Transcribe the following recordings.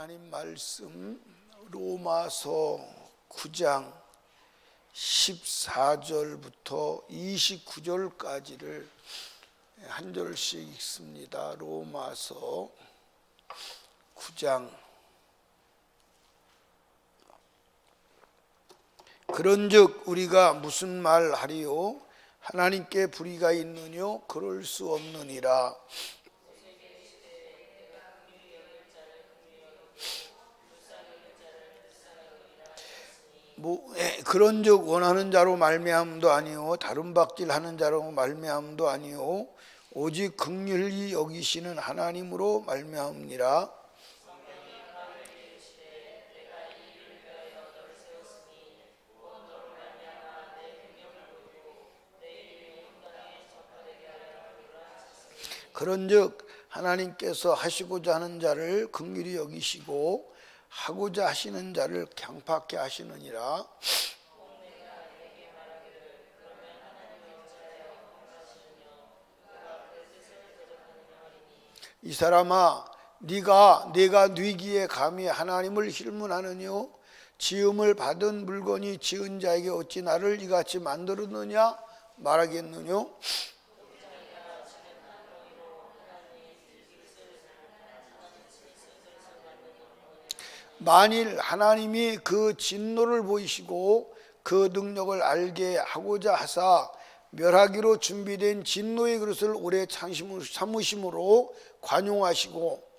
하나님 말씀 로마서 9장 14절부터 29절까지를 한 절씩 읽습니다. 로마서 9장. 그런즉 우리가 무슨 말 하리요? 하나님께 불의가 있느뇨? 그럴 수 없느니라 뭐 예, 그런즉 원하는 자로 말미암도 아니요 다른 박질하는 자로 말미암도 아니요 오직 극률히 여기시는 하나님으로 말미암니라. 그런즉 하나님께서 하시고자 하는 자를 긍휼히 여기시고 하고자 하시는 자를 강팍케 하시느니라. 이 사람아, 네가 내가 뉘기에 감히 하나님을 힐문하느뇨? 지음을 받은 물건이 지은 자에게 어찌 나를 이같이 만들었느냐 말하겠느뇨? 만일 하나님이 그 진노를 보이시고 그 능력을 알게 하고자 하사 멸하기로 준비된 진노의 그릇을 오래 참으심으로 관용하시고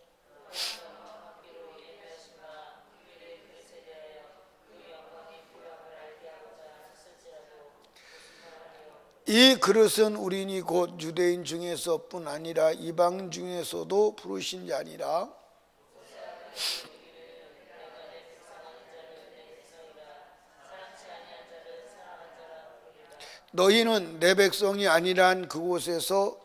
이 그릇은 우리니 곧 유대인 중에서뿐 아니라 이방 중에서도 부르신 자니라 너희는 내 백성이 아니란 그곳에서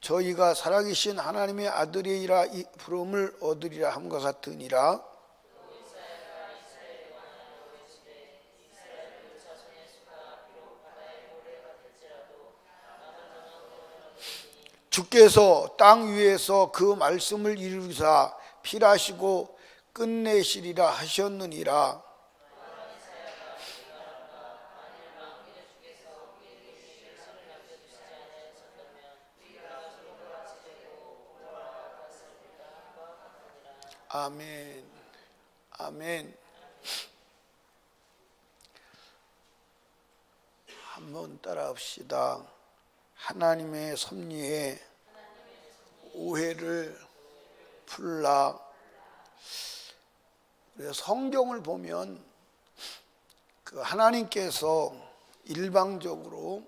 저희가 살아계신 하나님의 아들이라 이 부름을 얻으리라 함과 같으니라. 주께서 땅 위에서 그 말씀을 이루사 필하시고 끝내시리라 하셨느니라 아멘. 아멘. 한번 따라합시다. 하나님의 섭리에 오해를 풀라. 성경을 보면 그 하나님께서 일방적으로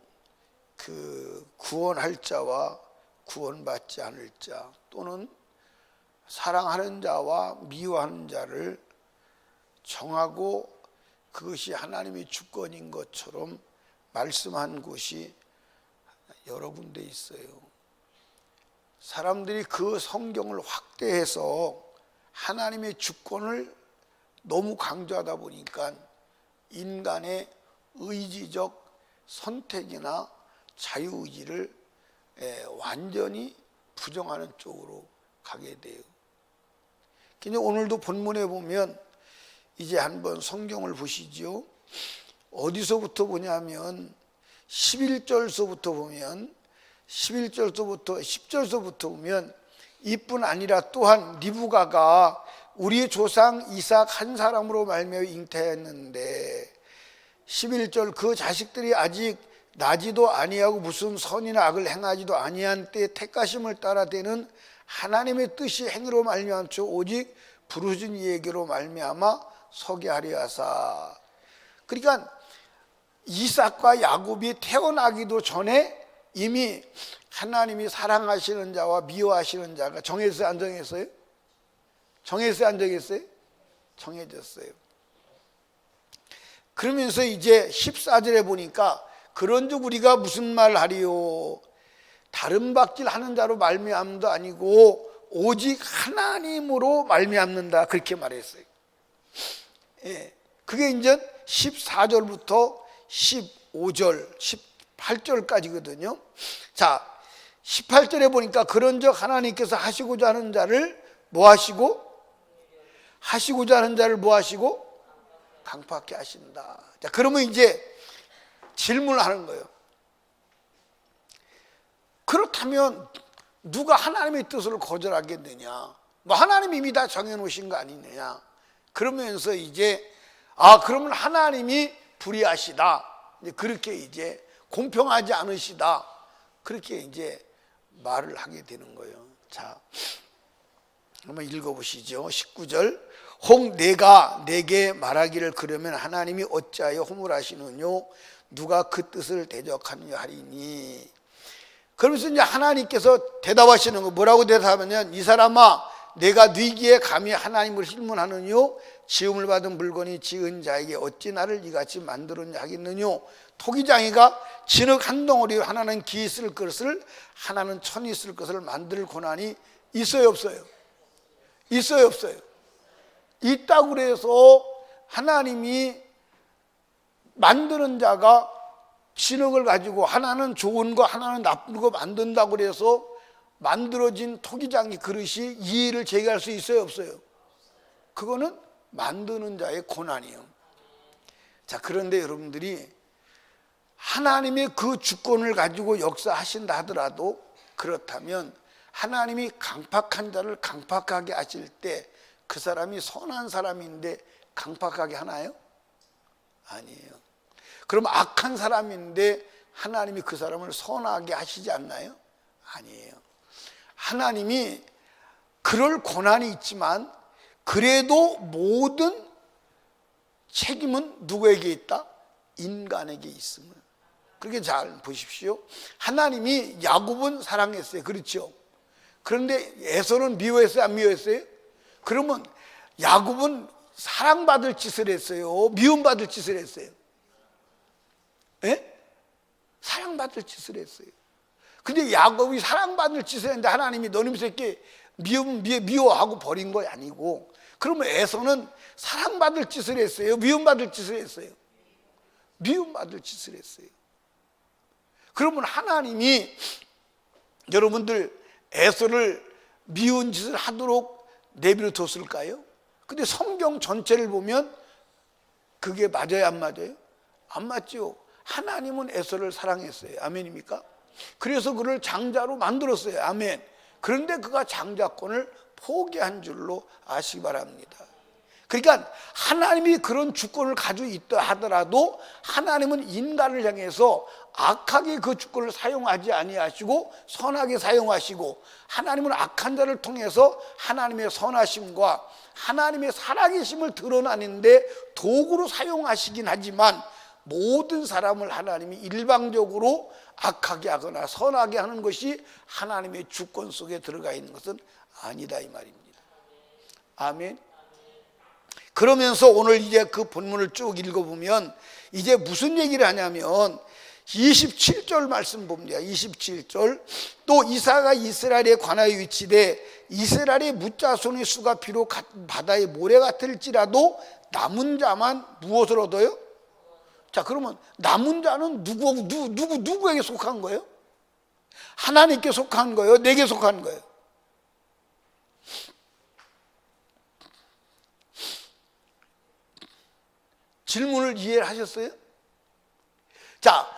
그 구원할 자와 구원받지 않을 자 또는 사랑하는 자와 미워하는 자를 정하고 그것이 하나님의 주권인 것처럼 말씀한 곳이 여러 군데 있어요. 사람들이 그 성경을 확대해서 하나님의 주권을 너무 강조하다 보니까 인간의 의지적 선택이나 자유의지를 완전히 부정하는 쪽으로 가게 돼요. 근데 오늘도 본문에 보면 이제 한번 성경을 보시지요. 어디서부터 보냐면 11절서부터 보면 11절서부터 10절서부터 보면 이뿐 아니라 또한 리브가가 우리의 조상 이삭 한 사람으로 말미암아 잉태했는데 11절 그 자식들이 아직 나지도 아니하고 무슨 선이나 악을 행하지도 아니한 때 택가심을 따라 되는 하나님의 뜻이 행위로 말미암죠 오직 부르신 이에게로 말미암아 서게 하려 하사 그러니까 이삭과 야곱이 태어나기도 전에 이미 하나님이 사랑하시는 자와 미워하시는 자가 정해서 안 정했어요? 정해서 안 정했어요? 정해졌어요. 그러면서 이제 14절에 보니까 그런즉 우리가 무슨 말 하리요? 다른 박질 하는 자로 말미암도 아니고 오직 하나님으로 말미암는다 그렇게 말했어요. 예, 그게 이제 14절부터 15절, 18절까지거든요. 자, 18절에 보니까 그런적 하나님께서 하시고자 하는 자를 뭐 하시고 하시고자 하는 자를 뭐 하시고 강팍하게 하신다. 자, 그러면 이제 질문을 하는 거예요. 그렇다면 누가 하나님의 뜻을 거절하겠느냐? 뭐 하나님이 이미 다 정해놓으신 거 아니느냐? 그러면서 이제 아 그러면 하나님이 불의하시다. 그렇게 이제 공평하지 않으시다. 그렇게 이제 말을 하게 되는 거예요. 자, 한번 읽어보시죠. 19절. 혹 내가 내게 말하기를 그러면 하나님이 어찌하여 허물하시느뇨? 누가 그 뜻을 대적하느냐 하리니. 그러면서 이제 하나님께서 대답하시는 거 뭐라고 대답하면 이 사람아 내가 네기에 감히 하나님을 실문하느뇨? 지음을 받은 물건이 지은 자에게 어찌 나를 이같이 만들었냐 하겠느뇨? 토기장이가 진흙 한 덩어리 하나는 기 있을 것을 하나는 천이 있을 것을 만들 고난이 있어요 없어요? 있어요 없어요? 있다고 그래서 하나님이 만드는 자가 진흙을 가지고 하나는 좋은 거 하나는 나쁜 거 만든다고 그래서 만들어진 토기장이 그릇이 이의를 제기할 수 있어요 없어요 그거는 만드는 자의 고난이에요 자 그런데 여러분들이 하나님의 그 주권을 가지고 역사하신다 하더라도 그렇다면 하나님이 강팍한 자를 강팍하게 하실 때 그 사람이 선한 사람인데 강팍하게 하나요? 아니에요. 그럼 악한 사람인데 하나님이 그 사람을 선하게 하시지 않나요? 아니에요. 하나님이 그럴 고난이 있지만 그래도 모든 책임은 누구에게 있다? 인간에게 있음을. 그렇게 잘 보십시오. 하나님이 야곱은 사랑했어요. 그렇죠? 그런데 에서는 미워했어요? 안 미워했어요? 그러면 야곱은 사랑받을 짓을 했어요? 미움받을 짓을 했어요? 예? 사랑받을 짓을 했어요. 근데 야곱이 사랑받을 짓을 했는데 하나님이 너님 새끼 미움, 미, 미워하고 버린 거 아니고 그러면 에서는 사랑받을 짓을 했어요? 미움받을 짓을 했어요? 미움받을 짓을 했어요. 그러면 하나님이 여러분들 에서를 미운 짓을 하도록 내비를 뒀을까요? 근데 성경 전체를 보면 그게 맞아요, 안 맞아요? 안 맞죠. 하나님은 에서를 사랑했어요. 아멘입니까? 그래서 그를 장자로 만들었어요. 아멘. 그런데 그가 장자권을 포기한 줄로 아시기 바랍니다. 그러니까 하나님이 그런 주권을 가지고 있다 하더라도 하나님은 인간을 향해서 악하게 그 주권을 사용하지 아니하시고 선하게 사용하시고 하나님은 악한 자를 통해서 하나님의 선하심과 하나님의 살아계심을 드러나는데 도구로 사용하시긴 하지만 모든 사람을 하나님이 일방적으로 악하게 하거나 선하게 하는 것이 하나님의 주권 속에 들어가 있는 것은 아니다 이 말입니다. 아멘. 그러면서 오늘 이제 그 본문을 쭉 읽어보면 이제 무슨 얘기를 하냐면 27절 말씀 봅니다. 27절. 또 이사가 이스라엘에 관하여 위치되 이스라엘의 무자손의 수가 비록 바다의 모래 같을지라도 남은 자만 무엇을 얻어요? 자, 그러면 남은 자는 누구, 누구, 누구, 누구에게 속한 거예요? 하나님께 속한 거예요? 내게 속한 거예요? 질문을 이해를 하셨어요? 자,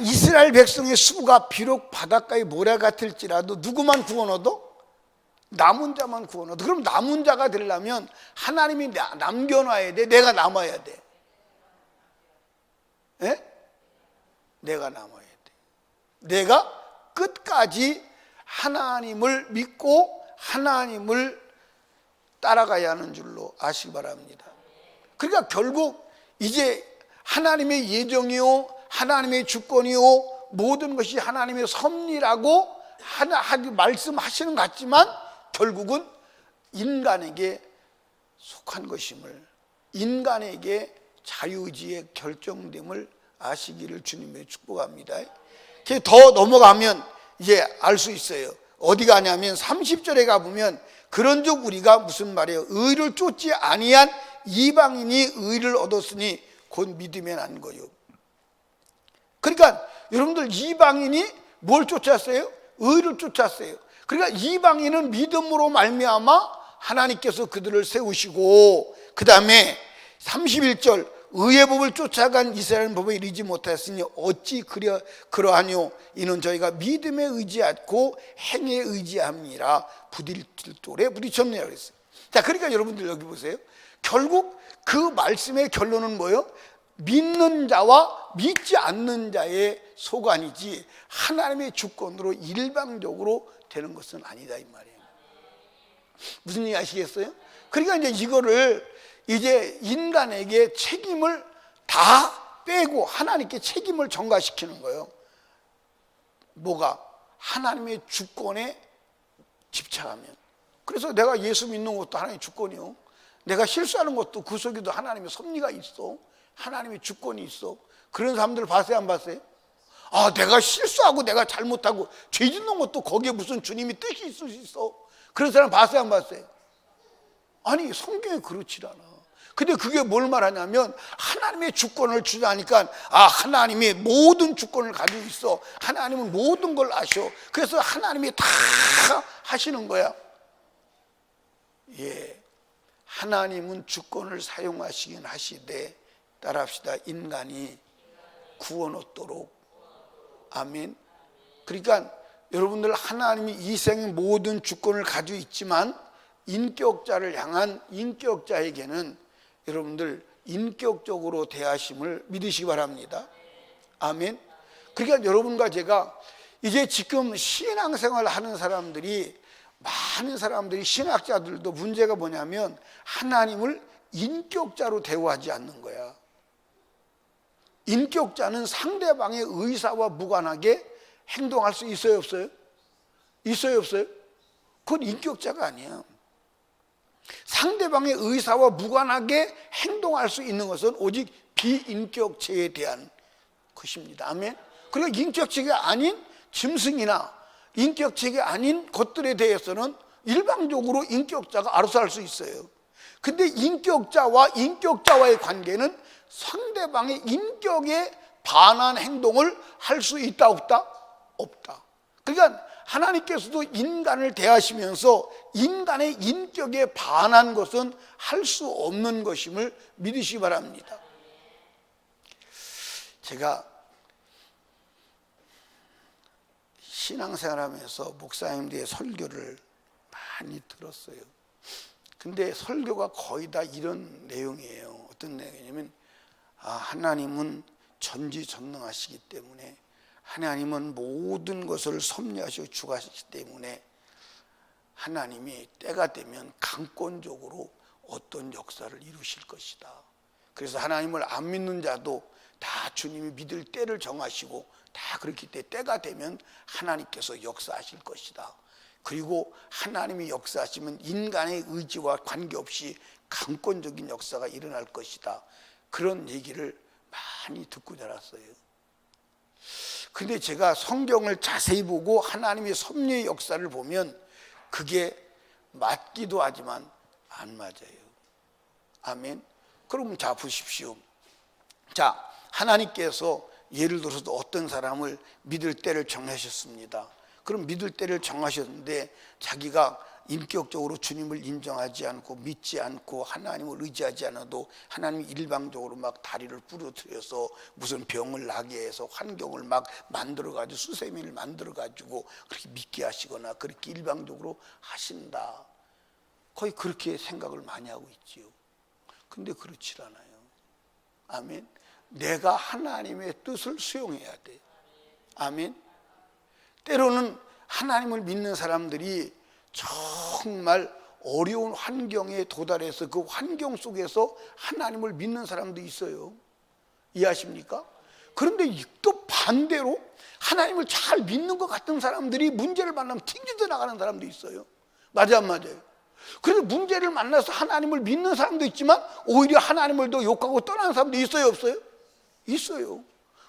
이스라엘 백성의 수가 비록 바닷가의 모래 같을지라도 누구만 구원 얻어? 남은 자만 구원 얻어. 그럼 남은 자가 되려면 하나님이 남겨놔야 돼? 내가 남아야 돼? 예? 내가 남아야 돼. 내가 끝까지 하나님을 믿고 하나님을 따라가야 하는 줄로 아시기 바랍니다. 그러니까 결국 이제 하나님의 예정이요, 하나님의 주권이요, 모든 것이 하나님의 섭리라고 하나 말씀하시는 것 같지만 결국은 인간에게 속한 것임을 인간에게 자유의지의 결정됨을 아시기를 주님의 축복합니다. 더 넘어가면 이제 알 수 있어요. 어디 가냐면 30절에 가보면 그런즉 우리가 무슨 말이에요? 의를 쫓지 아니한 이방인이 의를 얻었으니 곧 믿으면 안 거요. 그러니까 여러분들 이방인이 뭘 쫓았어요? 의를 쫓았어요. 그러니까 이방인은 믿음으로 말미암아 하나님께서 그들을 세우시고 그 다음에 31절 의의 법을 쫓아간 이스라엘 법에 이르지 못하였으니 어찌 그려 그러하뇨 이는 저희가 믿음에 의지하고 행에 의지함이라 부딪힐 돌에 부딪혔네요 그랬어요. 자 그러니까 여러분들 여기 보세요. 결국 그 말씀의 결론은 뭐예요? 믿는 자와 믿지 않는 자의 소관이지 하나님의 주권으로 일방적으로 되는 것은 아니다 이 말이에요. 무슨 얘기 아시겠어요? 그러니까 이제 이거를 이제 인간에게 책임을 다 빼고 하나님께 책임을 전가시키는 거예요. 뭐가? 하나님의 주권에 집착하면. 그래서 내가 예수 믿는 것도 하나님의 주권이요. 내가 실수하는 것도 그 속에도 하나님의 섭리가 있어. 하나님의 주권이 있어. 그런 사람들 봤어요, 안 봤어요? 아, 내가 실수하고 내가 잘못하고 죄 짓는 것도 거기에 무슨 주님이 뜻이 있을 수 있어. 그런 사람 봤어요, 안 봤어요? 아니, 성경에 그렇지 않아. 근데 그게 뭘 말하냐면 하나님의 주권을 주자니까 아 하나님이 모든 주권을 가지고 있어 하나님은 모든 걸 아셔 그래서 하나님이 다 하시는 거야 예 하나님은 주권을 사용하시긴 하시되 따라합시다 인간이 구원 얻도록 아멘 그러니까 여러분들 하나님이 이 생의 모든 주권을 가지고 있지만 인격자를 향한 인격자에게는 여러분들 인격적으로 대하심을 믿으시기 바랍니다. 아멘. 그러니까 여러분과 제가 이제 지금 신앙생활 하는 사람들이 많은 사람들이 신학자들도 문제가 뭐냐면 하나님을 인격자로 대우하지 않는 거야. 인격자는 상대방의 의사와 무관하게 행동할 수 있어요, 없어요? 있어요, 없어요? 그건 인격자가 아니야. 상대방의 의사와 무관하게 행동할 수 있는 것은 오직 비인격체에 대한 것입니다. 아멘. 그리고 인격체가 아닌 짐승이나 인격체가 아닌 것들에 대해서는 일방적으로 인격자가 알아서 할 수 있어요. 근데 인격자와 인격자와의 관계는 상대방의 인격에 반한 행동을 할 수 있다 없다? 없다. 그러니까 하나님께서도 인간을 대하시면서 인간의 인격에 반한 것은 할 수 없는 것임을 믿으시기 바랍니다. 제가 신앙생활하면서 목사님들의 설교를 많이 들었어요. 근데 설교가 거의 다 이런 내용이에요. 어떤 내용이냐면 아, 하나님은 전지전능하시기 때문에 하나님은 모든 것을 섭리하시고 주가시기 때문에 하나님이 때가 되면 강권적으로 어떤 역사를 이루실 것이다. 그래서 하나님을 안 믿는 자도 다 주님이 믿을 때를 정하시고 다 그렇기 때문에 때가 되면 하나님께서 역사하실 것이다. 그리고 하나님이 역사하시면 인간의 의지와 관계없이 강권적인 역사가 일어날 것이다. 그런 얘기를 많이 듣고 자랐어요. 근데 제가 성경을 자세히 보고 하나님의 섭리의 역사를 보면 그게 맞기도 하지만 안 맞아요. 아멘. 그럼 자 보십시오. 자, 하나님께서 예를 들어서 어떤 사람을 믿을 때를 정하셨습니다. 그럼 믿을 때를 정하셨는데 자기가 인격적으로 주님을 인정하지 않고 믿지 않고 하나님을 의지하지 않아도 하나님이 일방적으로 막 다리를 부러뜨려서 무슨 병을 나게 해서 환경을 막 만들어 가지고 수세미를 만들어 가지고 그렇게 믿게 하시거나 그렇게 일방적으로 하신다. 거의 그렇게 생각을 많이 하고 있지요. 근데 그렇지 않아요. 아멘. 내가 하나님의 뜻을 수용해야 돼. 아멘. 때로는 하나님을 믿는 사람들이 정말 어려운 환경에 도달해서 그 환경 속에서 하나님을 믿는 사람도 있어요. 이해하십니까? 그런데 또 반대로 하나님을 잘 믿는 것 같은 사람들이 문제를 만나면 튕겨져 나가는 사람도 있어요. 맞아, 안 맞아요? 그래서 문제를 만나서 하나님을 믿는 사람도 있지만 오히려 하나님을 더 욕하고 떠나는 사람도 있어요, 없어요? 있어요.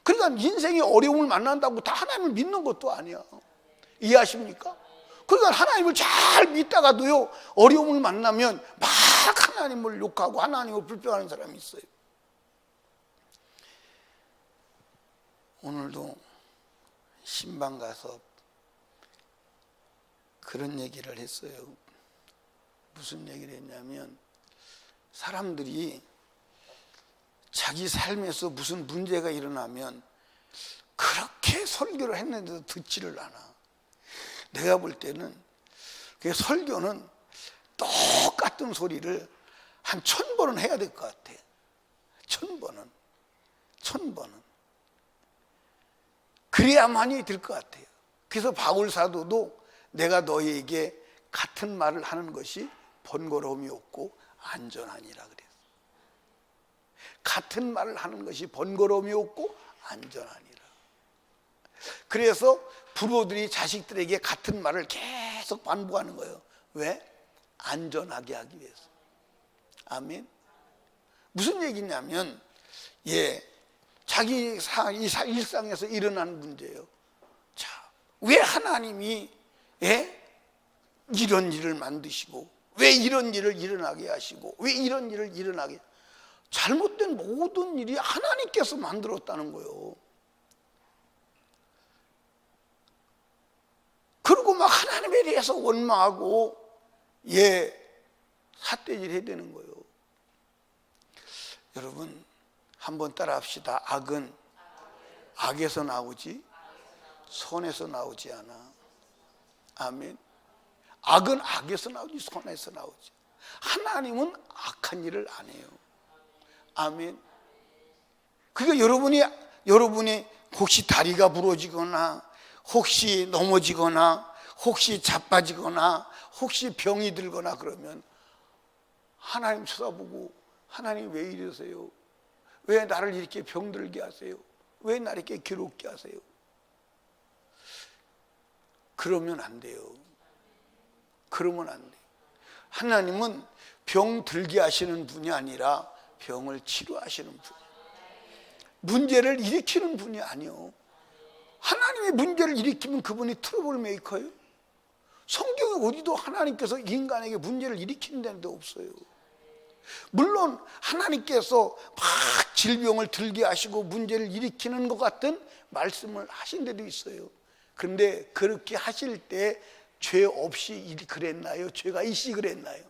그러니까 인생의 어려움을 만난다고 다 하나님을 믿는 것도 아니야. 이해하십니까? 그러니까 하나님을 잘 믿다가도요, 어려움을 만나면 막 하나님을 욕하고 하나님을 불평하는 사람이 있어요. 오늘도 신방 가서 그런 얘기를 했어요. 무슨 얘기를 했냐면 사람들이 자기 삶에서 무슨 문제가 일어나면 그렇게 설교를 했는데도 듣지를 않아. 내가 볼 때는 그 설교는 똑같은 소리를 한 천 번은 해야 될 것 같아. 천 번은. 천 번은. 그래야만이 될 것 같아요. 그래서 바울 사도도 내가 너희에게 같은 말을 하는 것이 번거로움이 없고 안전하니라 그랬어. 같은 말을 하는 것이 번거로움이 없고 안전하니라. 그래서 부모들이 자식들에게 같은 말을 계속 반복하는 거예요. 왜? 안전하게 하기 위해서. 아멘. 무슨 얘기냐면, 예, 자기 사, 일상에서 일어나는 문제예요. 자, 왜 하나님이, 예? 이런 일을 만드시고, 왜 이런 일을 일어나게 하시고, 왜 이런 일을 일어나게, 잘못된 모든 일이 하나님께서 만들었다는 거예요. 그리고 막 하나님에 대해서 원망하고, 예, 삿대질 해야 되는 거예요. 여러분, 한번 따라 합시다. 악은 악에서 나오지, 손에서 나오지 않아. 아멘. 악은 악에서 나오지, 손에서 나오지. 하나님은 악한 일을 안 해요. 아멘. 그러니까 여러분이, 여러분이 혹시 다리가 부러지거나, 혹시 넘어지거나, 혹시 자빠지거나, 혹시 병이 들거나 그러면 하나님 쳐다보고 하나님 왜 이러세요? 왜 나를 이렇게 병들게 하세요? 왜 나를 이렇게 괴롭게 하세요? 그러면 안 돼요. 그러면 안 돼요. 하나님은 병 들게 하시는 분이 아니라 병을 치료하시는 분. 문제를 일으키는 분이 아니요. 하나님의 문제를 일으키면 그분이 트러블 메이커예요. 성경에 어디도 하나님께서 인간에게 문제를 일으키는 데 없어요. 물론 하나님께서 막 질병을 들게 하시고 문제를 일으키는 것 같은 말씀을 하신 데도 있어요. 그런데 그렇게 하실 때 죄 없이 그랬나요? 죄가 있이 그랬나요?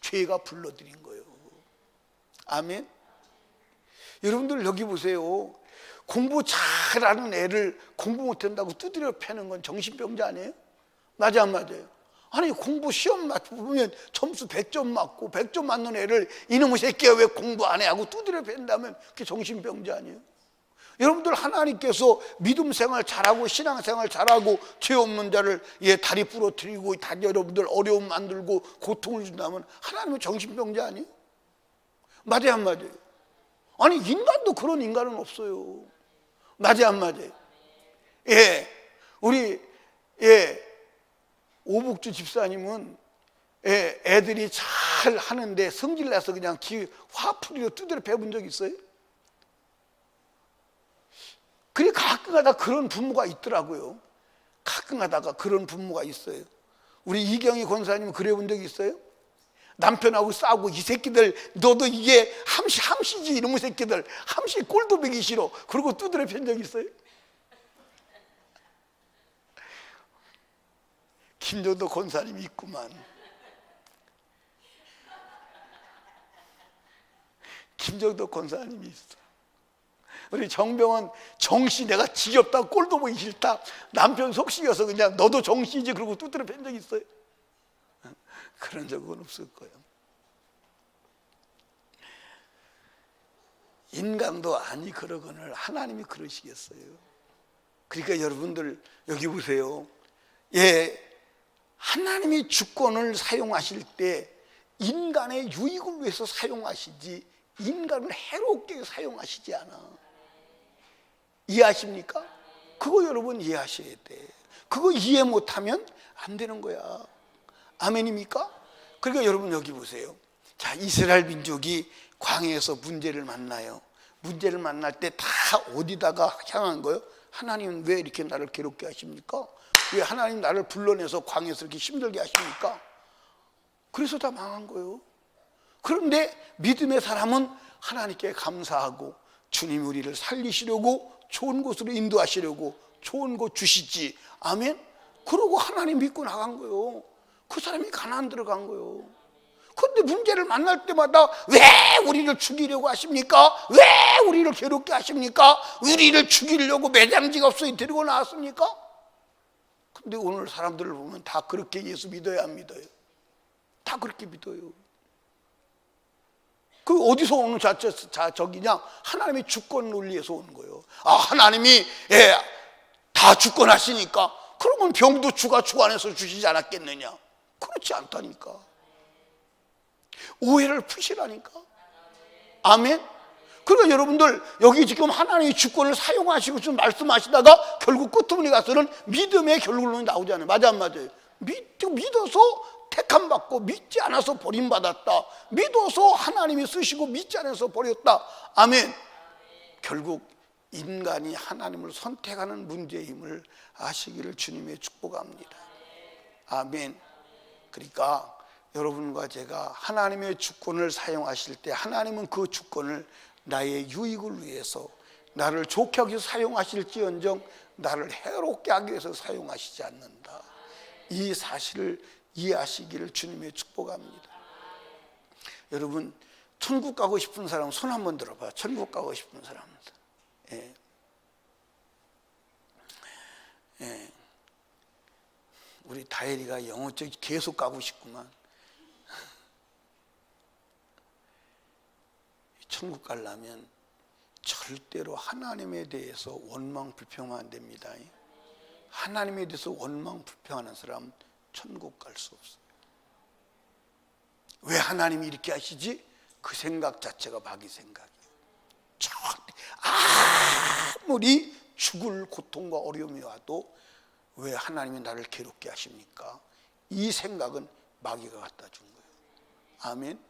죄가 불러들인 거예요. 아멘. 여러분들 여기 보세요. 공부 잘하는 애를 공부 못한다고 두드려 패는 건 정신병자 아니에요? 맞아 안 맞아요? 아니 공부 시험 맞으면 점수 100점 맞고 100점 맞는 애를 이놈의 새끼야 왜 공부 안 해 하고 두드려 팬다면 그게 정신병자 아니에요? 여러분들 하나님께서 믿음 생활 잘하고 신앙 생활 잘하고 죄 없는 자를 예 다리 부러뜨리고 다 여러분들 어려움 만들고 고통을 준다면 하나님은 정신병자 아니에요? 맞아요 안 맞아요? 아니 인간도 그런 인간은 없어요. 맞아요 안 맞아요? 예 우리 예 오복주 집사님은 애, 애들이 잘 하는데 성질 내서 그냥 기, 화풀이로 두드려 배운 적 있어요? 그래 가끔 가다 그런 부모가 있더라고요. 가끔 가다가 그런 부모가 있어요. 우리 이경희 권사님은 그래 본 적 있어요? 남편하고 싸우고 이 새끼들 너도 이게 함시 함시지 이놈의 새끼들 함시 꼴도 보기 싫어 그러고 두드려 팬적 있어요? 김조도 권사님이 있구만. 김정도 권사님이 있어. 우리 정병은 정씨 내가 지겹다 꼴도 보기 싫다 남편 속시여서 그냥 너도 정씨지 그러고 두드려 팬적 있어요? 그런 적은 없을 거예요. 인간도 아니 그러거늘 하나님이 그러시겠어요. 그러니까 여러분들 여기 보세요. 예, 하나님이 주권을 사용하실 때 인간의 유익을 위해서 사용하시지 인간을 해롭게 사용하시지 않아. 이해하십니까? 그거 여러분 이해하셔야 돼. 그거 이해 못하면 안 되는 거야. 아멘입니까? 그러니까 여러분 여기 보세요. 자, 이스라엘 민족이 광야에서 문제를 만나요. 문제를 만날 때 다 어디다가 향한 거예요? 하나님은 왜 이렇게 나를 괴롭게 하십니까? 왜 하나님 나를 불러내서 광야에서 이렇게 힘들게 하십니까? 그래서 다 망한 거예요. 그런데 믿음의 사람은 하나님께 감사하고 주님 우리를 살리시려고 좋은 곳으로 인도하시려고 좋은 곳 주시지. 아멘. 그러고 하나님 믿고 나간 거요. 그 사람이 가난 들어간 거요. 근데 문제를 만날 때마다 왜 우리를 죽이려고 하십니까? 왜 우리를 괴롭게 하십니까? 우리를 죽이려고 매장지가 없어 데리고 나왔습니까? 근데 오늘 사람들을 보면 다 그렇게 예수 믿어야 안 믿어요. 다 그렇게 믿어요. 그 어디서 오는 자, 자, 자 적이냐? 하나님의 주권 논리에서 오는 거예요. 아 하나님이 예, 다 주권하시니까 그러면 병도 주가 주관해서 주시지 않았겠느냐? 그렇지 않다니까. 오해를 푸시라니까. 아멘. 그러니까 여러분들 여기 지금 하나님의 주권을 사용하시고 좀 말씀하시다가 결국 끝부분에 가서는 믿음의 결론이 나오잖아요. 맞아 안 맞아요? 믿, 믿어서 택함 받고 믿지 않아서 버림 받았다. 믿어서 하나님이 쓰시고 믿지 않아서 버렸다. 아멘. 결국 인간이 하나님을 선택하는 문제임을 아시기를 주님의 축복합니다. 아멘. 그러니까 여러분과 제가 하나님의 주권을 사용하실 때 하나님은 그 주권을 나의 유익을 위해서 나를 좋게 하기 위해서 사용하실지언정 나를 해롭게 하기 위해서 사용하시지 않는다. 이 사실을 이해하시기를 주님의 축복합니다. 여러분 천국 가고 싶은 사람 손 한번 들어봐. 천국 가고 싶은 사람. 예. 예. 우리 다혜리가 영어 쪽 계속 가고 싶구만. 천국 가려면 절대로 하나님에 대해서 원망 불평하면 안 됩니다. 하나님에 대해서 원망 불평하는 사람 천국 갈 수 없어요. 왜 하나님이 이렇게 하시지? 그 생각 자체가 마귀 생각이에요. 절대 아무리 죽을 고통과 어려움이 와도 왜 하나님이 나를 괴롭게 하십니까? 이 생각은 마귀가 갖다 준 거예요. 아멘.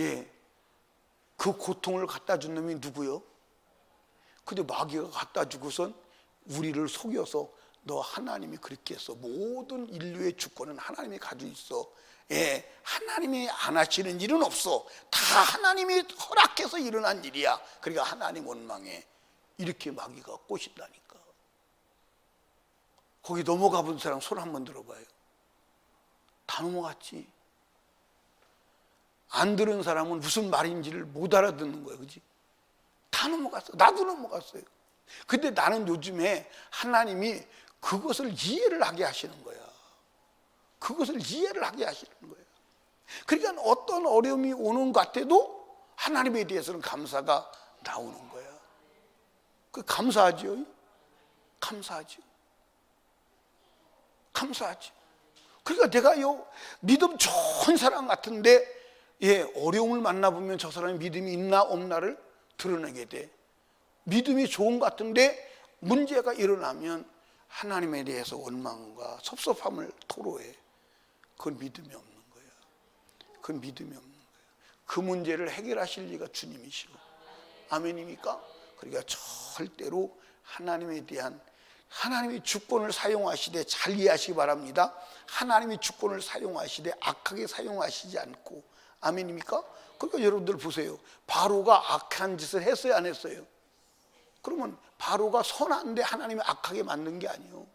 예. 그 고통을 갖다 준 놈이 누구요? 근데 마귀가 갖다 주고선 우리를 속여서 너 하나님이 그렇게 했어. 모든 인류의 주권은 하나님이 가지고 있어. 예, 하나님이 안 하시는 일은 없어. 다 하나님이 허락해서 일어난 일이야. 그러니까 하나님 원망해. 이렇게 마귀가 꼬신다니까. 거기 넘어가 본 사람 손 한번 들어봐요. 다 넘어갔지. 안 들은 사람은 무슨 말인지를 못 알아듣는 거예요. 그지? 다 넘어갔어. 나도 넘어갔어요. 근데 나는 요즘에 하나님이 그것을 이해를 하게 하시는 거야. 그것을 이해를 하게 하시는 거예요. 그러니까 어떤 어려움이 오는 것 같아도 하나님에 대해서는 감사가 나오는 거야. 그 감사하죠. 감사하죠. 감사하죠. 그러니까 내가요 믿음 좋은 사람 같은데 예 어려움을 만나보면 저 사람이 믿음이 있나 없나를 드러내게 돼. 믿음이 좋은 것 같은데 문제가 일어나면 하나님에 대해서 원망과 섭섭함을 토로해. 그건 믿음이 없는 거예요. 그건 믿음이 없는 거예요. 그 문제를 해결하실 리가 주님이시고. 아멘입니까? 그러니까 절대로 하나님에 대한 하나님의 주권을 사용하시되 잘 이해하시기 바랍니다. 하나님의 주권을 사용하시되 악하게 사용하시지 않고 아멘입니까? 그러니까 여러분들 보세요. 바로가 악한 짓을 했어요, 안 했어요? 그러면 바로가 선한데 하나님이 악하게 만든 게 아니에요.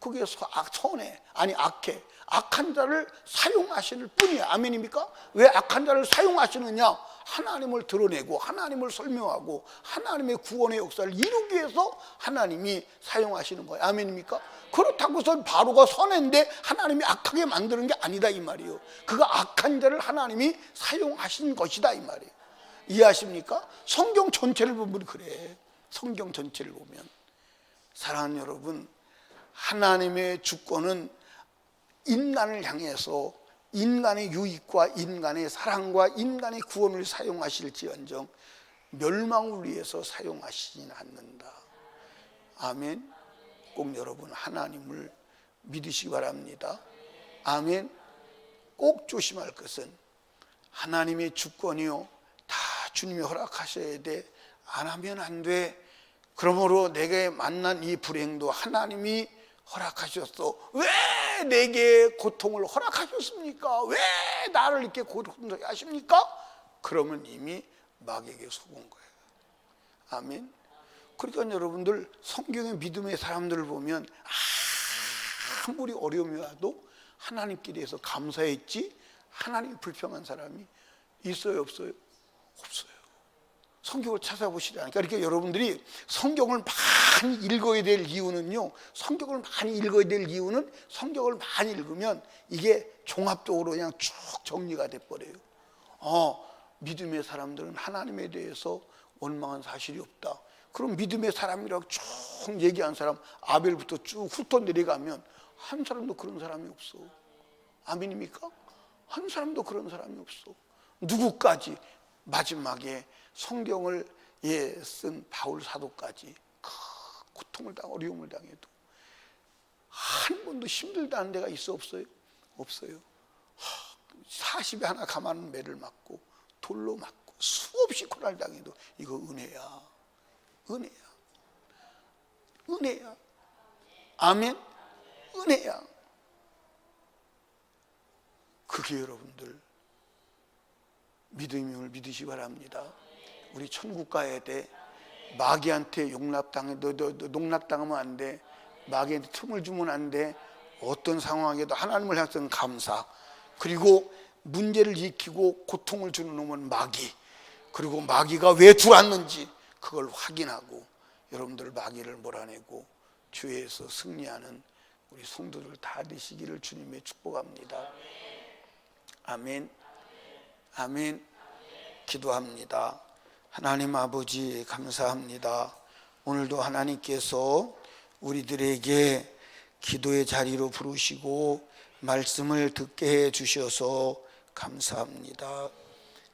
그게 선해. 아니 악해. 악한 자를 사용하시는 뿐이야. 아멘입니까? 왜 악한 자를 사용하시느냐? 하나님을 드러내고 하나님을 설명하고 하나님의 구원의 역사를 이루기 위해서 하나님이 사용하시는 거예요 아멘입니까? 그렇다고 해서 바로가 선한데 하나님이 악하게 만드는 게 아니다 이 말이에요. 그가 악한 자를 하나님이 사용하신 것이다 이 말이에요. 이해하십니까? 성경 전체를 보면 그래. 성경 전체를 보면. 사랑하는 여러분 하나님의 주권은 인간을 향해서 인간의 유익과 인간의 사랑과 인간의 구원을 사용하실지언정 멸망을 위해서 사용하시진 않는다. 아멘. 꼭 여러분 하나님을 믿으시기 바랍니다. 아멘. 꼭 조심할 것은 하나님의 주권이요. 다 주님이 허락하셔야 돼. 안 하면 안 돼. 그러므로 내게 만난 이 불행도 하나님이 허락하셨어. 왜 내게 고통을 허락하셨습니까? 왜 나를 이렇게 고통하게 하십니까? 그러면 이미 마귀에게 속은 거예요. 아멘. 그러니까 여러분들 성경의 믿음의 사람들을 보면 아무리 어려움이 와도 하나님끼리해서 감사했지 하나님 불평한 사람이 있어요 없어요? 없어요. 성경을 찾아보시라니까 이렇게 여러분들이 성경을 많이 읽어야 될 이유는요. 성경을 많이 읽어야 될 이유는 성경을 많이 읽으면 이게 종합적으로 그냥 쭉 정리가 돼 버려요. 어, 믿음의 사람들은 하나님에 대해서 원망한 사실이 없다. 그럼 믿음의 사람이라고 쭉 얘기한 사람 아벨부터 쭉 훑어 내려가면 한 사람도 그런 사람이 없어. 아멘입니까? 한 사람도 그런 사람이 없어. 누구까지 마지막에 성경을 예, 쓴 바울 사도까지 큰 고통을 당 어려움을 당해도 한 번도 힘들다는 데가 있어 없어요? 없어요. 40에 하나 가만 매를 맞고 돌로 맞고 수없이 고난을 당해도 이거 은혜야. 은혜야. 은혜야. 아멘. 은혜야. 그게 여러분들 믿음임을 믿으시 기 바랍니다. 우리 천국 가야 돼. 마귀한테 용납당해, 너, 너, 너 농락당하면 안 돼. 마귀한테 틈을 주면 안 돼. 어떤 상황에도 하나님을 향해서는 감사. 그리고 문제를 익히고 고통을 주는 놈은 마귀. 그리고 마귀가 왜 들어왔는지 그걸 확인하고 여러분들 마귀를 몰아내고 주에서 승리하는 우리 성도들 다 되시기를 주님의 축복합니다. 아멘. 아멘. 기도합니다. 하나님 아버지 감사합니다. 오늘도 하나님께서 우리들에게 기도의 자리로 부르시고 말씀을 듣게 해 주셔서 감사합니다.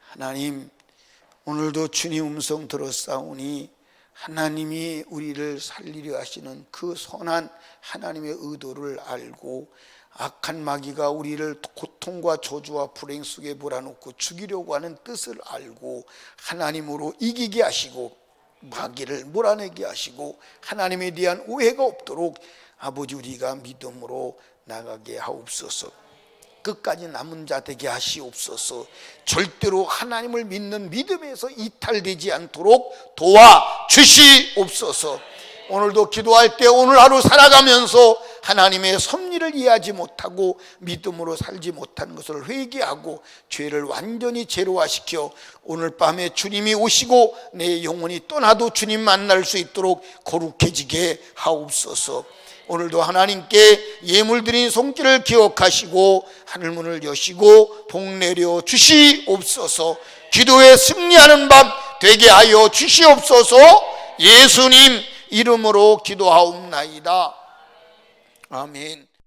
하나님 오늘도 주님 음성 들었사오니 하나님이 우리를 살리려 하시는 그 선한 하나님의 의도를 알고 악한 마귀가 우리를 고통과 저주와 불행 속에 몰아놓고 죽이려고 하는 뜻을 알고 하나님으로 이기게 하시고 마귀를 몰아내게 하시고 하나님에 대한 오해가 없도록 아버지 우리가 믿음으로 나가게 하옵소서. 끝까지 남은 자 되게 하시옵소서. 절대로 하나님을 믿는 믿음에서 이탈되지 않도록 도와 주시옵소서. 오늘도 기도할 때 오늘 하루 살아가면서 하나님의 섭리를 이해하지 못하고 믿음으로 살지 못하는 것을 회개하고 죄를 완전히 제로화시켜 오늘 밤에 주님이 오시고 내 영혼이 떠나도 주님 만날 수 있도록 거룩해지게 하옵소서. 오늘도 하나님께 예물 드린 손길을 기억하시고 하늘문을 여시고 복 내려 주시옵소서. 기도에 승리하는 밤 되게 하여 주시옵소서. 예수님 이름으로 기도하옵나이다. 아멘.